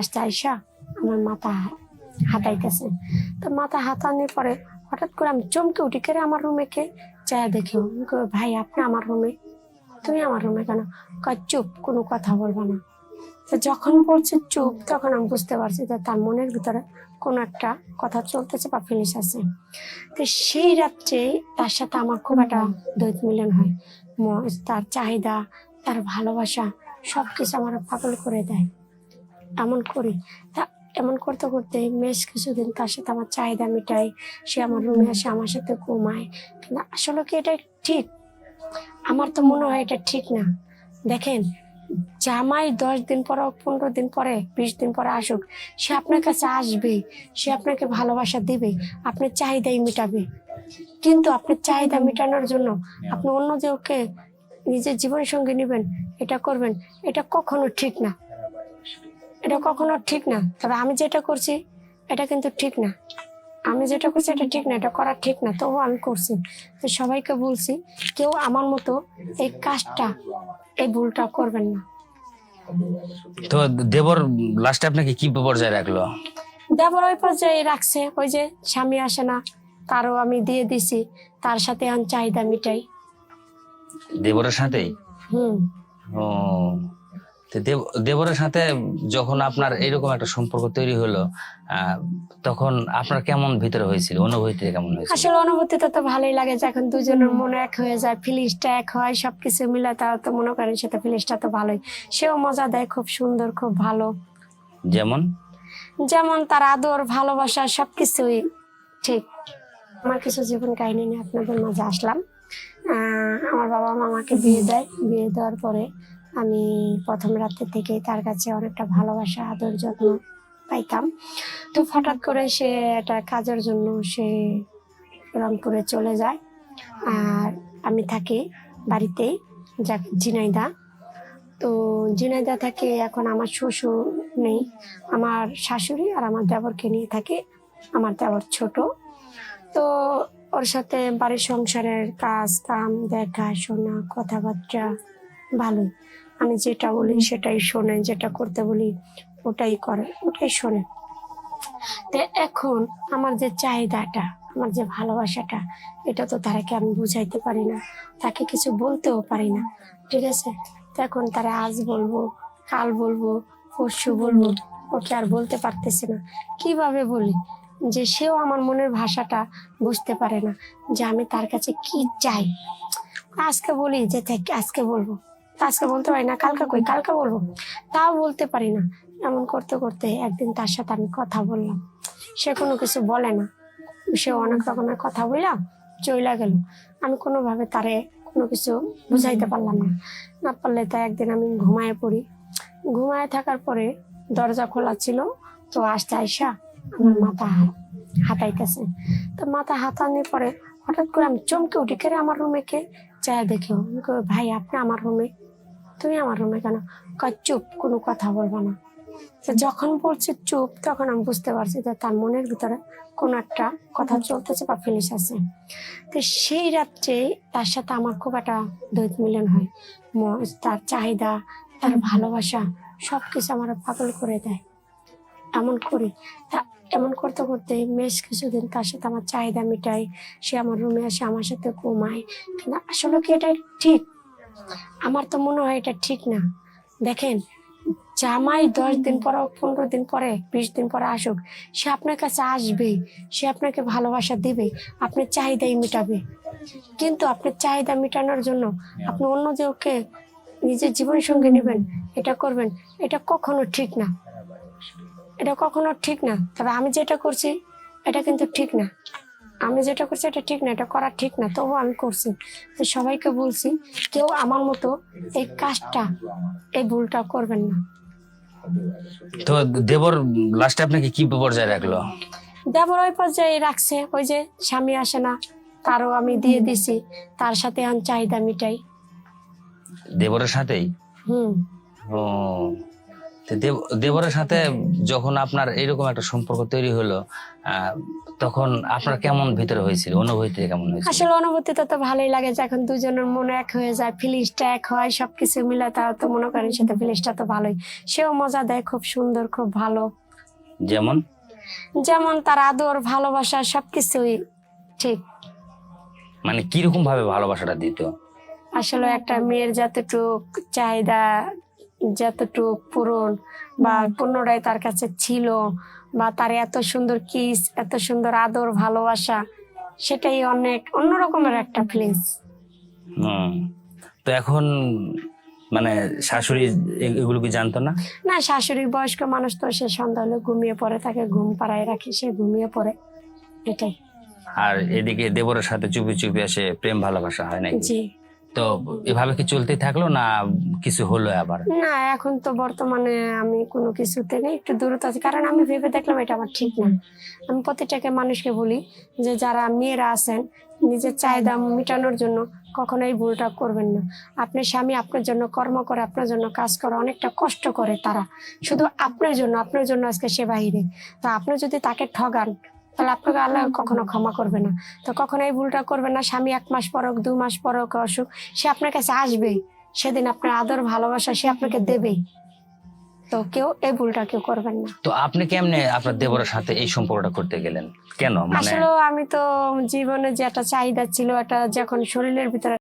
আসতে আইসা আমার মাথা হাতাইতেছে তো মাথা হাতানোর পরে হঠাৎ করে আমি চমকে উঠি কেরে আমার রুমে কে? যা দেখি ভাই, আপনি আমার রুমে তুমি আমার রুমে কেন? কয়, চুপ, কোনো কথা বলবা না। তো যখন বলছে চুপ, তখন আমি বুঝতে পারছি যে তার মনের ভিতরে কোনো একটা কথা চলতেছে বা ফিনিশ আছে। তো সেই রাত্রে তার সাথে আমার খুব একটা দ্বৈত মিলন হয়। তার চাহিদা, তার ভালোবাসা সব কিছু আমার পাগল করে দেয়। এমন করি। তা এমন করতে করতে বেশ কিছুদিন তার সাথে আমার চাহিদা মিটাই। সে আমার রুমে আসে আমার সাথে ঘুমায়। কিন্তু আসলে কি এটা ঠিক? আমার তো মনে হয় এটা ঠিক না। দেখেন জামাই দশ দিন পর পনেরো দিন পরে বিশ দিন পরে আসুক সে আপনার কাছে আসবে সে আপনাকে ভালোবাসা দিবে আপনার চাহিদাই মেটাবে। কিন্তু আপনার চাহিদা মেটানোর জন্য আপনি অন্য যে ওকে নিজের জীবনের সঙ্গে নেবেন এটা করবেন এটা কখনো ঠিক না। এটা কখনো ঠিক না। তবে আমি যেটা করছি এটা কিন্তু ঠিক না। আমি যেটা করছি এটা ঠিক না এটা করা ঠিক না তবুও আমি করছি। তো সবাইকে বলছি কেউ আমার মতো এই কাজটা এই ভুলটা করবেন না। তো দেবর লাস্টে আপনাকে কি পর্যায়ে রাখল? দেবর ওই পর্যায়ে রাখছে ওই যে স্বামী আসে না তারও আমি দিয়ে দিছি তার সাথে আমি চাহিদা মিটাই। দেবরের সাথেই? হুম। ও দেবরের সাথে যখন আপনার এরকম একটা সম্পর্ক তৈরি হলো তখন আপনার কেমন ভিতরে হয়েছিল? অনুভূতিটা কেমন হয়েছিল? আসলে অনুভূতিটা তো ভালোই লাগে যখন দুজনের মন এক হয়ে যায় ফিলিংসটা এক হয় সবকিছু মিলে তাও তো মনে করেন সেটা ফিলিংসটা তো ভালোই। সেও মজা দেয় খুব সুন্দর খুব ভালো। যেমন? যেমন তার আদর ভালোবাসা সবকিছুই ঠিক। আমার কিছু জীবন কাহিনী নিয়ে আপনাদের মাঝে আসলাম। আমার বাবা মা আমাকে বিয়ে দেয়। বিয়ে দেওয়ার পরে আমি প্রথম রাত্রে থেকে তার কাছে অনেকটা ভালোবাসা, আদর যত্ন পাইতাম। তো হঠাৎ করে সে একটা কাজের জন্য সে রংপুরে চলে যায়। আর আমি থাকি বাড়িতেই যা ঝিনাইদা। তো ঝিনাইদা থাকে এখন আমার শ্বশুর নেই, আমার শাশুড়ি আর আমার দেবরকে নিয়ে থাকে। আমার দেবর ছোট। তো ওর সাথে বাড়ির সংসারের কাজ কাম দেখাশোনা, কথাবার্তা ভালোই। আমি যেটা বলি সেটাই শোনে, যেটা করতে বলি ওটাই করে, ওটাই শোনে। তো এখন আমার যে চাহিদাটা, আমার যে ভালোবাসাটা, এটা তো তারাকে আমি বুঝাইতে পারি না, তাকে কিছু বলতেও পারি না, ঠিক আছে? তো এখন তারা আজ বলব, কাল বলব, পরশু বলব, ওকে আর বলতে পারতেছে না। কীভাবে বলি? যে সেও আমার মনের ভাষাটা বুঝতে পারে না, যে আমি তার কাছে কি চাই। আজকে বলি, যে আজকে বলব। আজকে বলতে পারি না কালকে কই কালকে বলব। তাও বলতে পারি না। এমন করতে করতে একদিন তার সাথে আমি কথা বললাম। সে কোনো কিছু বলে না। সে অনেক রকমের কথা বললাম চইলা গেল। আমি কোনোভাবে তারে কোনো কিছু বুঝাইতে পারলাম না। না পারলে তাই একদিন আমি ঘুমায় পড়ি। ঘুমায় থাকার পরে দরজা খোলা ছিল তো আসতে আইসা আমার মাথা হাতাইতেছে তো মাথা হাতানোর পরে হঠাৎ করে আমি চমকে উঠি কেরে আমার রুমে কে? যা দেখি আমি কই, ভাই আপনি আমার রুমে তুমি আমার রুমে কেন? চুপ, কোনো কথা বলবা না। তো যখন বলছে চুপ, তখন আমি বুঝতে পারছি যে তার মনের ভিতরে কোনো একটা কথা চলতেছে বা ফিনিশ আছে। তো সেই রাত্রে তার সাথে আমার খুব একটা দ্বৈত মিলন হয়। তার চাহিদা, তার ভালোবাসা সব কিছু আমার পাগল করে দেয়। এমন করি। তা এমন করতে করতে বেশ কিছুদিন তার সাথে আমার চাহিদা মিটাই সে আমার রুমে আসে, আমার সাথে ঘুমায়। কিন্তু আসলে কি এটা ঠিক? আমার তো মনে হয় এটা ঠিক না। দেখেন, জামাই দশ দিন পর, পনেরো দিন পরে, বিশ দিন পরে আসুক, সে আপনার কাছে আসবে, সে আপনাকে ভালোবাসা দিবে, আপনার চাহিদাই মেটাবে। কিন্তু আপনার চাহিদা মেটানোর জন্য আপনি অন্য যে ওকে নিজের জীবনের সঙ্গে নেবেন, এটা করবেন, এটা কখনো ঠিক না। এটা কখনো ঠিক না। তবে আমি যেটা করছি, এটা কিন্তু ঠিক না। আমি যেটা করছি এটা ঠিক না এটা করা ঠিক না তবু আমি করছি। তো সবাইকে বলছি কেউ আমার মতো এই কাজটা এই ভুলটা করবেন না। তো দেবর লাস্টে আপনাকে কি পর্যায়ে রাখল? দেবর ওই পর্যায়ে রাখছে ওই যে স্বামী আসে না তারও আমি দিয়ে দিছি তার সাথে আমি চাহিদা মিটাই। দেবরের সাথেই? হুম। ও দেবরের সাথে যখন আপনার এইরকম একটা সম্পর্ক তৈরি হলো তখন আপনার কেমন ভিতরে হয়েছিল? অনুভূতি কেমন হয়েছিল? আসলে অনুভূতিটা তো ভালোই লাগে যখন দুজনের মনে এক হয়ে যায় ফিলিংসটা এক হয় সবকিছু মিলে তা তো মনে করেন সাথে ফিলিংসটা তো ভালোই। সেও মজা দেয় খুব সুন্দর খুব ভালো। যেমন? যেমন তার আদর ভালোবাসা সবকিছুই ঠিক। মানে কীরকম ভাবে ভালোবাসাটা দিত? আসলে একটা মেয়ের যতটুক চাহিদা যতটুক পূরণ বা পুনরায় তার কাছে ছিল বা তার এত সুন্দর কিস এত সুন্দর আদর ভালোবাসা সেটাই অনেক অন্যরকমের একটা ফিলিংস হুম। তো এখন মানে শাশুড়ি এগুলো কি জানতো না? না শাশুড়ি বয়স্ক মানুষ তো সে সন্ধ্যা হলে ঘুমিয়ে পড়ে তাকে ঘুম পাড়ায় রাখি সে ঘুমিয়ে পড়ে। এটাই। আর এদিকে দেবরের সাথে চুপি চুপি এসে প্রেম ভালোবাসা হয় নাকি? জি। তো এভাবে কি চলতেই থাকল না কিছু হলো আবার? না, এখন তো বর্তমানে আমি কোনো কিছুতে নেই, একটু দূরত্ব আছি। কারণ আমি ভেবে দেখলাম এটা আমার ঠিক না। আমি প্রত্যেকটাকে মানুষকে বলি যে যারা মেয়েরা আছেন, নিজের চাহিদা মেটানোর জন্য কখনো এই ভুলটা করবেন না। আপনার স্বামী আপনার জন্য কর্ম করে, আপনার জন্য কাজ করে, অনেকটা কষ্ট করে তারা। শুধু আপনার জন্য আপনার জন্য আজকে সে বাহিরে। তো আপনি যদি তাকে ঠগান তাহলে আপনাকে আল্লাহ কখনো ক্ষমা করবে না। তো কখনো এই ভুলটা করবে না স্বামী এক মাস পর হোক দু মাস পর হোক অসুখ সে আপনার কাছে আসবেই। সেদিন আপনার আদর ভালোবাসা সে আপনাকে দেবেই। তো কেউ এই ভুলটা কেউ করবেন না। তো আপনি কেমনে আপনার দেবরের সাথে এই সম্পর্কটা করতে গেলেন? কেন? মানে আসলে আমি তো জীবনে যে একটা চাহিদা ছিল একটা যখন শরীরের ভিতরে